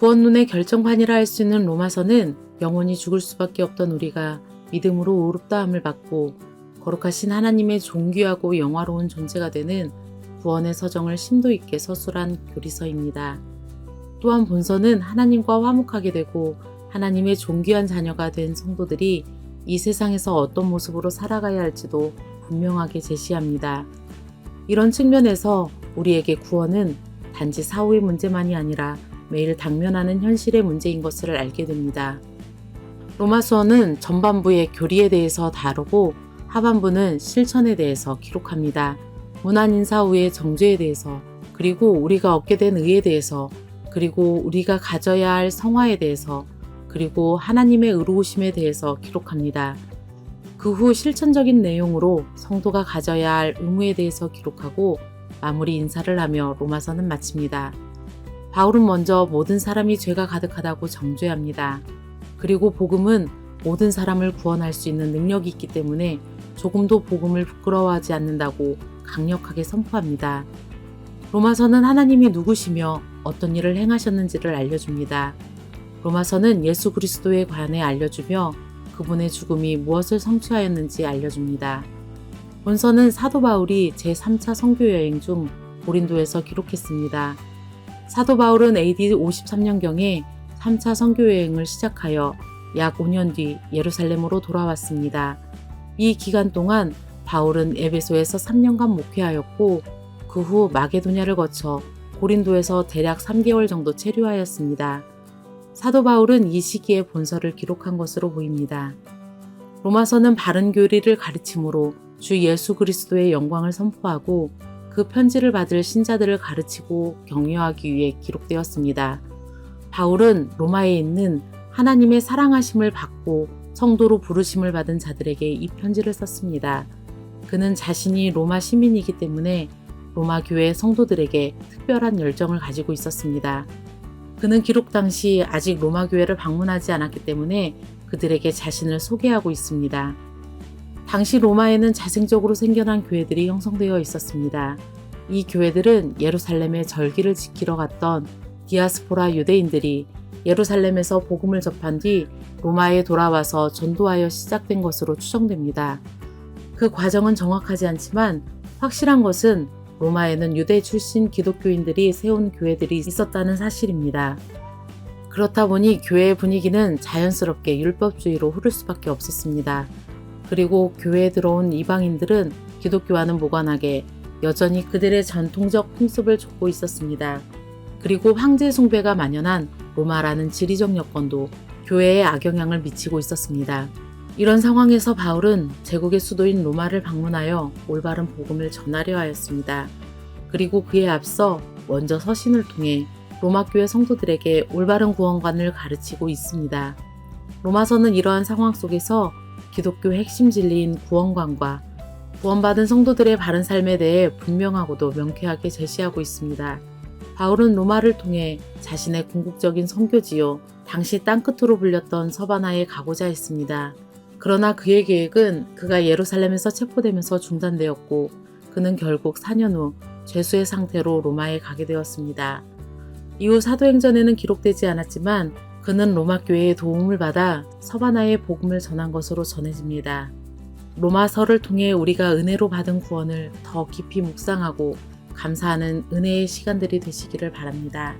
구원론의 결정판이라 할 수 있는 로마서는 영원히 죽을 수밖에 없던 우리가 믿음으로 의롭다함을 받고 거룩하신 하나님의 존귀하고 영화로운 존재가 되는 구원의 서정을 심도 있게 서술한 교리서입니다. 또한 본서는 하나님과 화목하게 되고 하나님의 존귀한 자녀가 된 성도들이 이 세상에서 어떤 모습으로 살아가야 할지도 분명하게 제시합니다. 이런 측면에서 우리에게 구원은 단지 사후의 문제만이 아니라 매일 당면하는 현실의 문제인 것을 알게 됩니다. 로마서는 전반부의 교리에 대해서 다루고 하반부는 실천에 대해서 기록합니다. 문안 인 사 후의 정죄에 대해서 그리고 우리가 얻게 된 의에 대해서 그리고 우리가 가져야 할 성화에 대해서 그리고 하나님의 의로우심에 대해서 기록합니다. 그 후 실천적인 내용으로 성도가 가져야 할 의무에 대해서 기록하고 마무리 인사를 하며 로마서는 마칩니다. 바울은 먼저 모든 사람이 죄가 가득하다고 정죄합니다. 그리고 복음은 모든 사람을 구원할 수 있는 능력이 있기 때문에 조금도 복음을 부끄러워하지 않는다고 강력하게 선포합니다. 로마서는 하나님이 누구시며 어떤 일을 행하셨는지를 알려줍니다. 로마서는 예수 그리스도에 관해 알려주며 그분의 죽음이 무엇을 성취하였는지 알려줍니다. 본서는 사도 바울이 제3차 선교 여행 중 고린도에서 기록했습니다. 사도 바울은 AD 53년경에 3차 선교 여행을 시작하여 약 5년 뒤 예루살렘으로 돌아왔습니다. 이 기간 동안 바울은 에베소에서 3년간 목회하였고 그 후 마게도냐를 거쳐 고린도에서 대략 3개월 정도 체류하였습니다. 사도 바울은 이 시기에 본서를 기록한 것으로 보입니다. 로마서는 바른 교리를 가르침으로 주 예수 그리스도의 영광을 선포하고 그 편지를 받을 신자들을 가르치고 격려하기 위해 기록되었습니다. 바울은 로마에 있는 하나님의 사랑하심을 받고 성도로 부르심을 받은 자들에게 이 편지를 썼습니다. 그는 자신이 로마 시민이기 때문에 로마 교회 성도들에게 특별한 열정을 가지고 있었습니다. 그는 기록 당시 아직 로마 교회를 방문하지 않았기 때문에 그들에게 자신을 소개하고 있습니다. 당시 로마에는 자생적으로 생겨난 교회들이 형성되어 있었습니다. 이 교회들은 예루살렘의 절기를 지키러 갔던 디아스포라 유대인들이 예루살렘에서 복음을 접한 뒤 로마에 돌아와서 전도하여 시작된 것으로 추정됩니다. 그 과정은 정확하지 않지만 확실한 것은 로마에는 유대 출신 기독교인들이 세운 교회들이 있었다는 사실입니다. 그렇다 보니 교회의 분위기는 자연스럽게 율법주의로 흐를 수밖에 없었습니다. 그리고 교회에 들어온 이방인들은 기독교와는 무관하게 여전히 그들의 전통적 풍습을 좇고 있었습니다. 그리고 황제 숭배가 만연한 로마라는 지리적 여건도 교회에 악영향을 미치고 있었습니다. 이런 상황에서 바울은 제국의 수도인 로마를 방문하여 올바른 복음을 전하려 하였습니다. 그리고 그에 앞서 먼저 서신을 통해 로마 교회 성도들에게 올바른 구원관을 가르치고 있습니다. 로마서는 이러한 상황 속에서 기독교 핵심 진리인 구원관과 구원받은 성도들의 바른 삶에 대해 분명하고도 명쾌하게 제시하고 있습니다. 바울은 로마를 통해 자신의 궁극적인 선교지요, 당시 땅끝으로 불렸던 서바나에 가고자 했습니다. 그러나 그의 계획은 그가 예루살렘에서 체포되면서 중단되었고 그는 결국 4년 후 죄수의 상태로 로마에 가게 되었습니다. 이후 사도행전에는 기록되지 않았지만 그는 로마 교회의 도움을 받아 서바나의 복음을 전한 것으로 전해집니다. 로마서를 통해 우리가 은혜로 받은 구원을 더 깊이 묵상하고 감사하는 은혜의 시간들이 되시기를 바랍니다.